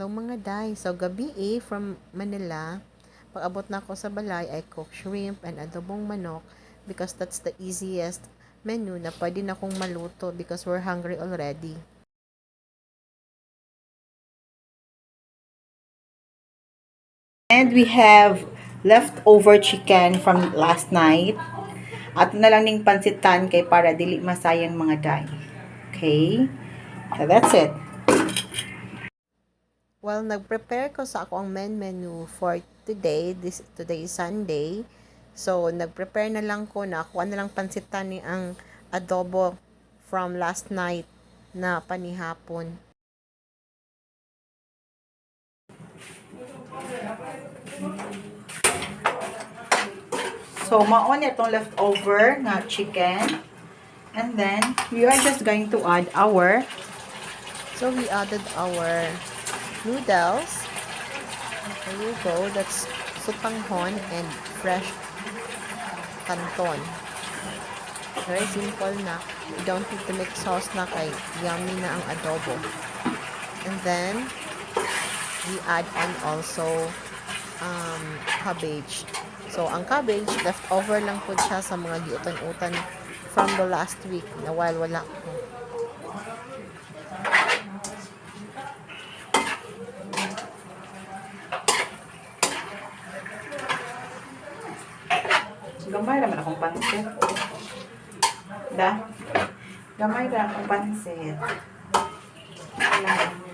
Hello mga day. So gabi eh, from Manila, pag abot na ako sa balay, I cook shrimp and adobong manok because that's the easiest menu na pwede na kong maluto because we're hungry already. And we have leftover chicken from last night. At na lang ning pansitan kay para dili masayang mga day. Okay? So that's it. Well, nag-prepare ko sa ako ang main menu for today. This today is Sunday. So, nag-prepare na lang ko na kuha na lang pansitan ni ang adobo from last night na panihapon. So, maon itong leftover na chicken. And then, we are just going to add our So, we added our noodles. There you go. That's sutanghon and fresh canton. Very simple na. You don't need to make sauce na kay yummy na ang adobo. And then, we add on also um, cabbage. So, ang cabbage, left over lang po siya sa mga giutan-utan from the last week na while wala naman akong pansit. Da? Gamay na akong pansit. And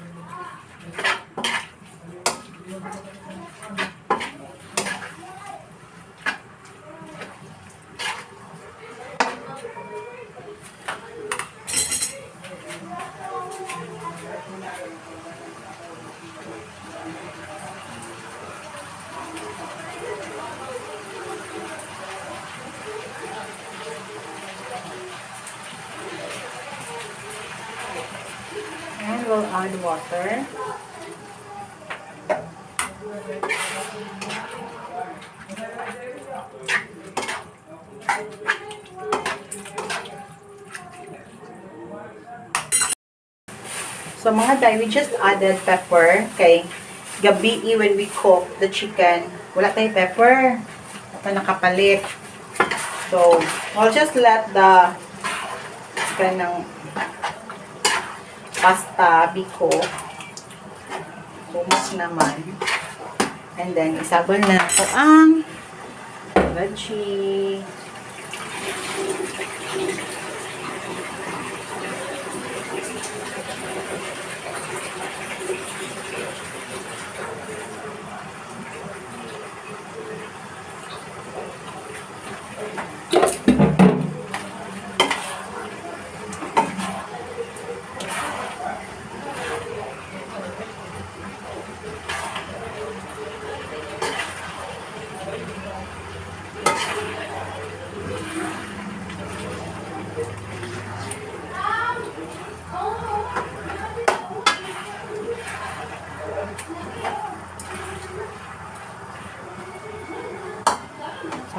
add water. So mga day, we just added pepper kay gabi when we cook the chicken. Wala tayong pepper. Ito nakapalit. So, I'll just let the chicken ng pasta biko. Bumas naman. And then, isabol na ako ang veggie.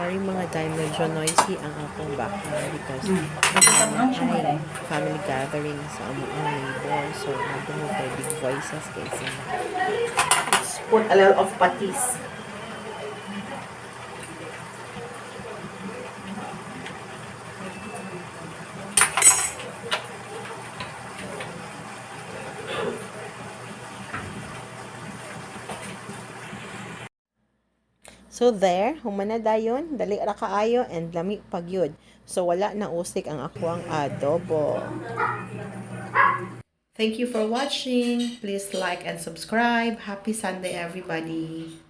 Sorry mga day, medyo noisy ang akong background because Ang um, ay family gathering sa among neighbor. So, nagdungog kay big voices. Let's put a little of patis. So there, humana dayon, dali ra kaayo and lami pagyud. So wala na usik ang akwang adobo. Thank you for watching. Please like and subscribe. Happy Sunday, everybody.